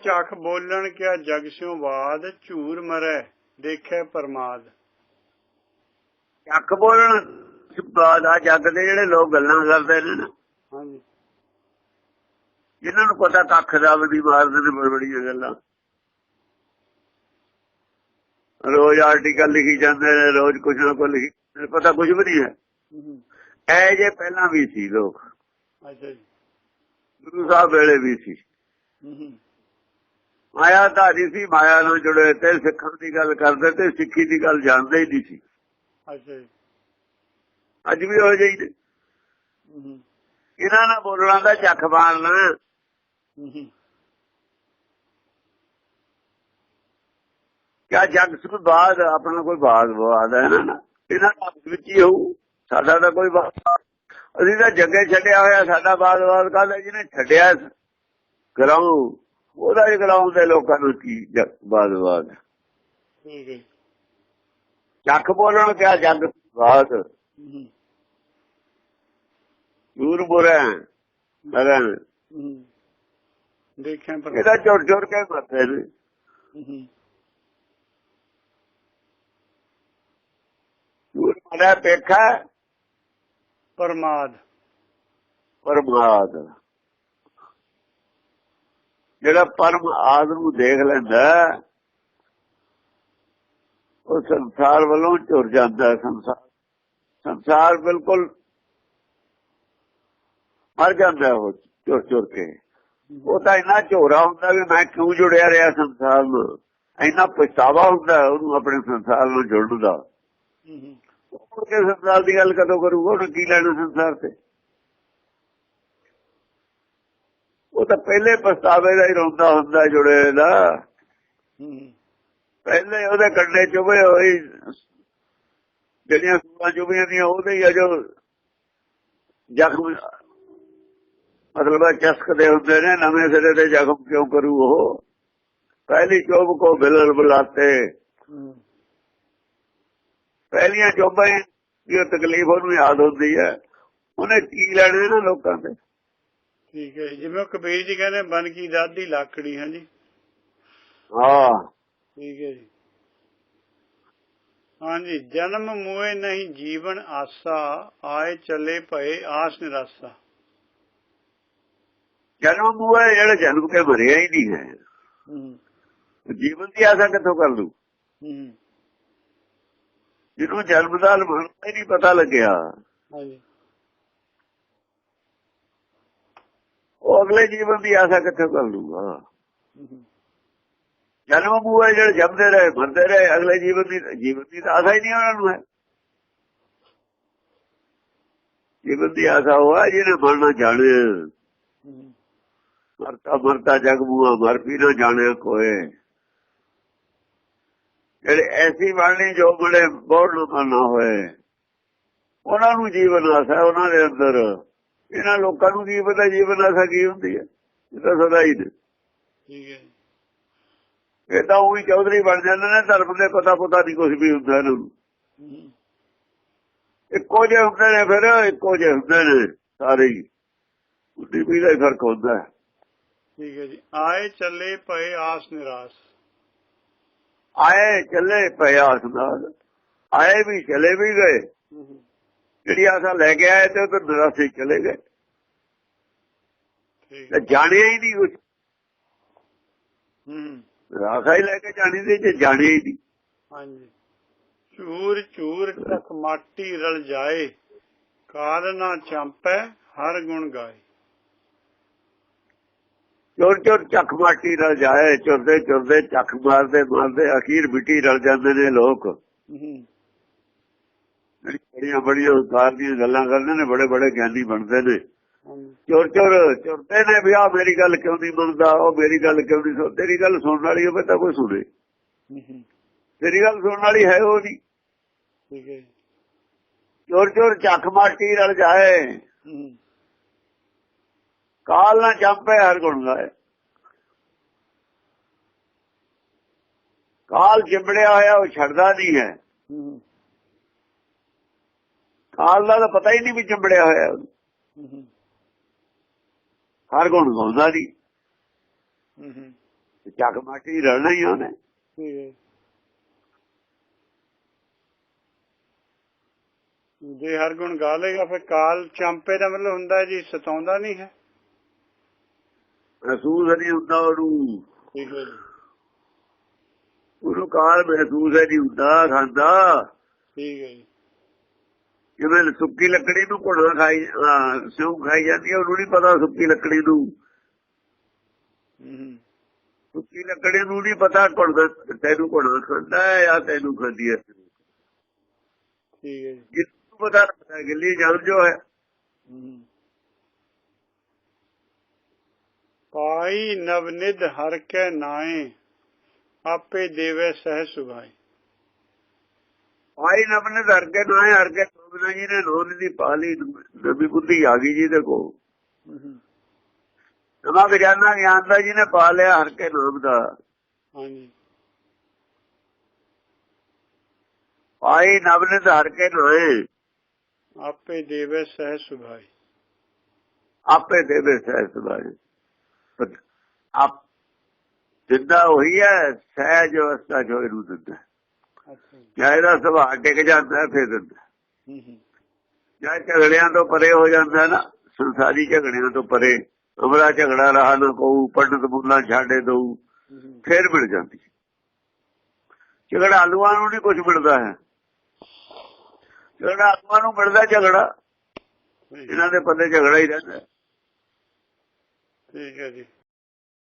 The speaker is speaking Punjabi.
ਝਖ ਬੋਲਣ ਕਿਆ ਜਗ ਸਿਉ ਬਾਦ ਝੂਰ ਮਰੈ ਦੇਖੈ ਪਰਮਾਦ। ਚੱਕ ਬੋਲਣ ਬਾਦ ਆ ਜੱਗ ਦੇ ਜਿਹੜੇ ਲੋਕ ਗੱਲਾਂ ਕਰਦੇ ਨੇ ਨਾ। ਹਾਂਜੀ। ਜਿਨ੍ਹਾਂ ਨੂੰ ਪਤਾ ਕੱਖ ਦਾ ਵੀ ਮਾਰਦੇ ਨੇ ਬੜੀ ਬੜੀਆਂ ਗੱਲਾਂ। ਰੋਜ਼ ਆਰਟੀਕਲ ਲਿਖੀ ਜਾਂਦੇ ਨੇ ਰੋਜ਼ ਕੁਝ ਨਾ ਕੁਝ ਲਿਖੀ ਪਤਾ ਕੁਝ ਵੀ ਨਹੀਂ ਹੈ। ਐ ਜੇ ਪਹਿਲਾਂ ਵੀ ਸੀ ਲੋਕ ਅੱਛਾ ਜੀ। ਗੁਰੂ ਸਾਹਿਬ ਵੇਲੇ ਵੀ ਸੀ। ਹੂੰ ਮਾਇਆ ਧਾਰੀ ਸੀ ਮਾਇਆ ਨਾਲ ਜੁੜੇ ਤੇ ਸਿੱਖਾਂ ਦੀ ਗੱਲ ਕਰਦੇ ਤੇ ਸਿੱਖੀ ਦੀ ਗੱਲ ਜਾਣਦੇ ਹੀ ਨਹੀਂ ਸੀ। ਅੱਛਾ ਅੱਜ ਵੀ ਹੋ ਜਾਈ ਇਹਨਾਂ ਨਾਲ ਬੋਲਣਾ ਦਾ ਮਾਰਨਾ। ਹੂੰ ਕਿਆ ਜਗ ਸੁਖ ਬਾਦ ਆਪਣਾ ਕੋਈ ਬਾਦ ਬਾਦ ਹੈ ਨਾ। ਇਹਨਾਂ ਦਾ ਆਪਸ ਵਿੱਚ ਹੀ ਹੋਊ। ਸਾਡਾ ਤਾਂ ਕੋਈ ਬਾਦ ਅਸੀਂ ਤਾਂ ਜੱਗੇ ਛੱਡਿਆ ਹੋਇਆ ਸਾਡਾ ਬਾਦ ਬਾਦ ਕਾਹਦਾ? ਜਿਹਨੇ ਛੱਡਿਆ ਕਰਾਉ ਉਹਦਾ ਕਰਾਉ ਦੇ ਲੋਕਾਂ ਨੂੰ ਕੀ ਬਾਦ ਬਾਦ। ਹੈ ਜੀ। ਚੱਕ ਬੋਲਣ ਕਿਆ ਜਗ? ਬਾਦ। ਦੂਰ ਬੁਰੇ ਹੂੰ। ਦੇਖਿਆ ਪਰ ਇਹਦਾ ਜੋੜ ਜੋੜ ਕੇ ਮਰਦੇ ਨੇ ਦੂਰ ਮਰਿਆ ਪੇਖਾ ਪਰਮਾਦ। ਪਰਮਾਦ। ਜਿਹੜਾ ਪਰਮ ਆਦ ਨੂੰ ਦੇਖ ਲੈਂਦਾ ਉਹ ਸੰਸਾਰ ਵੱਲੋਂ ਝੁਰ ਜਾਂਦਾ ਸੰਸਾਰ। ਸੰਸਾਰ ਬਿਲਕੁਲ ਮਰ ਜਾਂਦਾ ਉਹ ਝੁਰ ਝੁਰ ਕੇ। ਉਹ ਤਾਂ ਇੰਨਾ ਝੋਰਾ ਹੁੰਦਾ ਵੀ ਮੈਂ ਕਿਉਂ ਜੁੜਿਆ ਰਿਹਾ ਸੰਸਾਰ ਨਾਲ ਇੰਨਾ ਪਛਤਾਵਾ ਹੁੰਦਾ ਉਹਨੂੰ ਆਪਣੇ ਸੰਸਾਰ ਨਾਲ ਜੁੜਨ ਦਾ। ਹੂੰ ਉਹ ਕੇ ਸੰਸਾਰ ਦੀ ਗੱਲ ਕਦੋਂ ਕਰੂਗਾ? ਉਹਨੇ ਕੀ ਲੈਣਾ ਸੰਸਾਰ ਤੇ? ਉਹ ਤਾਂ ਪਹਿਲੇ ਪਛਤਾਵੇ ਦਾ ਹੀ ਰੋਂਦਾ ਹੁੰਦਾ ਜੁੜੇ ਦਾ। ਪਹਿਲੇ ਉਹਦੇ ਕੰਡੇ ਚੁਬੇ ਹੋਈ ਜਿਹੜੀਆਂ ਸੂਆਂ ਚੁਬੀਆਂ ਦੀਆਂ ਉਹਦੇ ਹੀ ਆ ਜੋ ਜ਼ਖਮ। ਮਤਲਬ ਚਸਕਦੇ ਹੁੰਦੇ ਨੇ ਨਵੇਂ ਸਿਰੇ ਤੇ ਜ਼ਖਮ ਕਿਉਂ ਕਰੂ ਉਹ? ਪਹਿਲੀ ਚੋਬ ਕੋ ਬਿਲਲ ਬੁਲਾਤੇ। ਪਹਿਲੀਆਂ ਚੋਬਾਂ ਦੀ ਤਕਲੀਫ ਉਹਨੂੰ ਯਾਦ ਹੁੰਦੀ ਹੈ। ਉਹਨੇ ਕੀ ਲੈਣੇ ਨਾ ਲੋਕਾਂ ਤੇ ਠੀਕ ਹੈ। ਜਿਵੇਂ ਕਬੀਰ ਜੀ ਕਹਿੰਦੇ ਬਨ ਕੀ ਦਾਦੀ ਲਾਕੜੀ ਹਾਂ ਜੀ ਹਾਂ। ਠੀਕ ਹੈ ਜੀ। ਹਾਂਜੀ ਜਨਮ ਮੂਏ ਨਹੀਂ ਜੀਵਨ ਆਸਾ ਆਏ ਚਲੇ ਭਏ ਆਸ ਨਿਰਾਸਾ। ਜਨਮ ਬੂਆ ਜਿਹੜਾ ਜਨਮ ਕੇ ਮਰਿਆ ਹੀ ਨਹੀਂ ਹੈ। ਜੀਵਨ ਦੀ ਆਸਾ ਕਿੱਥੋਂ ਕਰ ਲੂ ਜਿਹਨੂੰ ਜਨਮ ਦਾ ਮਨ ਨਹੀਂ ਪਤਾ ਲੱਗਿਆ। ਹਾਂਜੀ। ਉਹ ਅਗਲੇ ਜੀਵਨ ਦੀ ਆਸਾ ਕਿੱਥੋਂ ਕਰ ਲੂਗਾ ਹੂੰ ਜਨਮ ਬੂਆ ਜਿਹੜੇ ਜੰਮਦੇ ਰਹੇ, ਮਰਦੇ ਰਹੇ, ਅਗਲੇ ਜੀਵਨ ਦੀ ਜੀਵਨ ਦੀ ਆਸਾ ਹੀ ਨਹੀਂ ਉਹਨਾਂ ਨੂੰ ਹੈ। ਜੀਵਨ ਦੀ ਆਸਾ ਹੋਆ ਜਿਹਨੇ ਮਰਨਾ ਜਾਣੇ। ਮਰਤਾ ਮਰਤਾ ਜਗ ਬੂਆ ਮਰ ਵੀ ਨਾ ਜਾਣੇ ਕੋਏ। ਜਿਹੜੇ ਐਸੀ ਬਾਣੀ ਜੋ ਬੜੇ ਬੋੜ ਨਾ ਹੋਏ। ਉਹਨਾਂ ਨੂੰ ਜੀਵਨ ਆਸਾ ਉਹਨਾਂ ਦੇ ਅੰਦਰ। ਇਹਨਾਂ ਲੋਕਾਂ ਨੂੰ ਕੀ ਪਤਾ ਜੀਵਨ ਆਸਾ ਕੀ ਹੁੰਦੀ ਹੈ। ਇਹ ਤਾਂ ਸਦਾ ਹੀ ਨੇ। ਠੀਕ ਹੈ। ਇਹ ਤਾਂ ਉਹੀ ਚੌਧਰੀ ਬਣ ਜਾਂਦੇ ਨੇ ਧਰਮ ਦੇ ਪਤਾ ਪਤਾ ਨਹੀਂ ਕੁਝ ਵੀ ਹੁੰਦਾ ਇਹਨਾਂ ਨੂੰ। ਇੱਕੋ ਜਿਹੇ ਹੁੰਦੇ ਨੇ ਫਿਰ ਇੱਕੋ ਜਿਹੇ ਹੁੰਦੇ ਨੇ ਸਾਰੇ ਹੀ। ਉੱਡੀ ਵੀ ਦਾ ਫ਼ਰਕ ਹੁੰਦਾ ਹੈ। ਠੀਕ ਹੈ ਜੀ। ਆਏ ਚੱਲੇ ਭਏ ਆਸ ਨਿਰਾਸ। ਆਏ ਚੱਲੇ ਪਿਆ ਨਾਲ ਆਏ ਵੀ ਚਲੇ ਵੀ ਗਏ। ਜਿਹੜੀ ਆਸਾ ਲੈ ਕੇ ਆਏ ਤੇ ਉਹ ਤਾਂ ਨਿਰਾਸ਼ੇ ਚਲੇ ਗਏ। ਤੇ ਜਾਣਿਆ ਹੀ ਨਹੀਂ ਕੁਝ ਹੂੰ। ਨਿਰਾਸ਼ਾ ਹੀ ਲੈ ਕੇ ਜਾਣੀ ਸੀ ਜੇ ਜਾਣਿਆ ਹੀ ਨਹੀਂ। ਹਾਂਜੀ। ਚੂਰ ਚੂਰ ਤੱਕ ਮਾਟੀ ਰਲ ਜਾਏ ਕਾਲ ਨਾ ਚੰਪੈ ਹਰ ਗੁਣ ਗਾਏ। ਚੋਰ ਚੋਰ ਚੱਕ ਮਾਟੀ ਨਾਲ ਜਾਏ ਚੁਰਦੇ ਚੁਰਦੇ ਚੱਕ ਮਾਰਦੇ ਮਾਰਦੇ ਅਖੀਰ ਮਿੱਟੀ ਰਲ ਜਾਂਦੇ ਨੇ ਲੋਕ। ਹੂੰ। ਬੜੀਆਂ ਬੜੀਆਂ ਹੰਕਾਰ ਦੀਆਂ ਗੱਲਾਂ ਕਰਦੇ ਨੇ, ਬੜੇ ਬੜੇ ਗਿਆਨੀ ਬਣਦੇ ਨੇ। ਹਾਂਜੀ ਚੋਰ ਚੋਰ, ਚੁਰਦੇ ਨੇ ਵੀ ਆ ਮੇਰੀ ਗੱਲ ਕਿਉਂ ਨਹੀਂ ਮੰਨਦਾ, ਉਹ ਮੇਰੀ ਗੱਲ ਕਿਉਂ ਨਹੀਂ ਸੁਣ ਤੇਰੀ ਗੱਲ ਸੁਣਨ ਵਾਲੀ ਹੋਵੇ ਤਾਂ ਕੋਈ ਸੁਣੇ। ਤੇਰੀ ਗੱਲ ਸੁਣਨ ਵਾਲੀ ਹੈ ਉਹ ਨਹੀਂ। ਠੀਕ ਹੈ ਜੀ। ਚੋਰ ਚੋਰ ਚੱਕ ਮਾਟੀ ਰਲ ਜਾਏ। ਕਾਲ ਨਾ ਜੰਪੇ ਹਰ ਗੁਣ ਗਾਏ ਕਾਲ ਚਿੰਬੜਿਆ ਹੋਇਆ ਉਹ ਛੱਡਦਾ ਨਹੀਂ ਹੈ। ਕਾਲ ਦਾ ਤਾਂ ਪਤਾ ਹੀ ਨਹੀਂ ਵੀ ਚਿੰਬੜਿਆ ਹੋਇਆ। ਉਹਨੂੰ। ਹੂੰ ਹਰ ਗੁਣ ਗਾਉਂਦਾ ਨਹੀਂ ਹੂੰ ਚੱਕ ਮਾਟੀ ਰਲਣਾ ਹੀ ਉਹਨੇ। ਜੇ ਹਰ ਗੁਣ ਗਾ ਲੇਗਾ ਫਿਰ ਕਾਲ ਚੰਪੇ ਦਾ ਮਤਲਬ ਹੁੰਦਾ ਜੀ ਸਤਾਉਂਦਾ ਨਹੀਂ ਹੈ। ਮਹਿਸੂਸ ਨਹੀਂ ਹੁੰਦਾ ਉਹਨੂੰ। ਠੀਕ ਹੈ ਜੀ। ਉਹਨੂੰ ਕਾਲ ਮਹਿਸੂਸ ਹੀ ਨਹੀਂ ਹੁੰਦਾ ਖਾਂਦਾ। ਠੀਕ ਹੈ ਜੀ। ਜਿਵੇਂ ਸੁੱਕੀ ਲੱਕੜੀ ਨੂੰ ਘੁੱਟਦਾ ਖਾਈ ਸਿਉਂ ਖਾਈ ਜਾਂਦੀ ਹੈ ਉਹਨੂੰ ਨਹੀਂ ਪਤਾ ਸੁੱਕੀ ਲੱਕੜੀ ਨੂੰ। ਸੁੱਕੀ ਲੱਕੜੀ ਨੂੰ ਨਹੀਂ ਪਤਾ ਘੁੱਟਦਾ ਤੈਨੂੰ ਘੁੱਟਦਾ ਖਾਂਦਾ ਹੈ ਜਾਂ ਤੈਨੂੰ ਖਾਂਦੀ ਹੈ। ਠੀਕ ਹੈ ਜੀ। ਪਤਾ ਲੱਗਦਾ ਗਿੱਲੀ ਜਲ ਜੋ ਹੈ। ਪਾਈ ਨਵਨਿਧ ਹਰ ਕੈ ਨਾਏ ਆਪੇ ਦੇਵੇ ਸਹਿ ਸੁਭਾਈ ਆਈ ਨਬਨੇ ਧਰ ਕੇ ਨਾ ਹਰ ਕੇ ਸੋਬਨਾ ਜੀ ਨੇ ਰੋਲ ਦੀ ਪਾਲੀ ਨਵੀਂ ਬੁੱਧੀ ਆ ਗਈ ਜੀ ਦੇਖੋ। ਨਵਾਂ ਖਜ਼ਾਨਾ ਗਿਆਨ ਦਾ ਜੀ ਨੇ ਪਾ ਲਿਆ ਹਰ ਕੇ ਨਾਮ ਦਾ। ਹਾਂਜੀ। ਆਈ ਨਬਨੇ ਧਰ ਕੇ ਨਾਏ ਆਪੇ ਦੇਵੇ ਸਹਿ ਸੁਭਾਈ। ਆਪੇ ਦੇਵੇ ਸਹਿਜ ਬਾਰੇ ਆਪ ਜਿੱਦਾਂ ਹੋਈ ਹੈ ਸਹਿਜ ਅਵਸਥਾ ਜੋ ਇਹਨੂੰ ਦਿੰਦਾ। ਅੱਛਾ ਜੀ। ਜਾਂ ਇਹਦਾ ਸੁਭਾਅ ਟਿਕ ਜਾਂਦਾ ਫਿਰ ਦਿੰਦਾ। ਜਾਂ ਝਗੜਿਆਂ ਤੋਂ ਪਰੇ ਹੋ ਜਾਂਦਾ ਨਾ ਸੰਸਾਰੀ ਝਗੜਿਆਂ ਤੋਂ ਪਰੇ ਅਮਰਾ ਝਗੜਾ ਰਹਾ ਨਾ ਕੋ ਪੰਡਤ ਬੁੱਲਾ ਛਾੜੇ ਹੂੰ ਫੇਰ ਮਿਲ ਜਾਂਦੀ। ਝਗੜਾ ਆਲੂਆਂ ਨੂੰ ਨਹੀਂ ਕੁਝ ਮਿਲਦਾ ਹੈ। ਝਗੜਾ ਆਲੂਆਂ ਨੂੰ ਮਿਲਦਾ ਝਗੜਾ ਇਹਨਾਂ ਦੇ ਪੱਲੇ ਝਗੜਾ ਹੀ ਰਹਿੰਦਾ ਠੀਕ ਹੈ ਜੀ।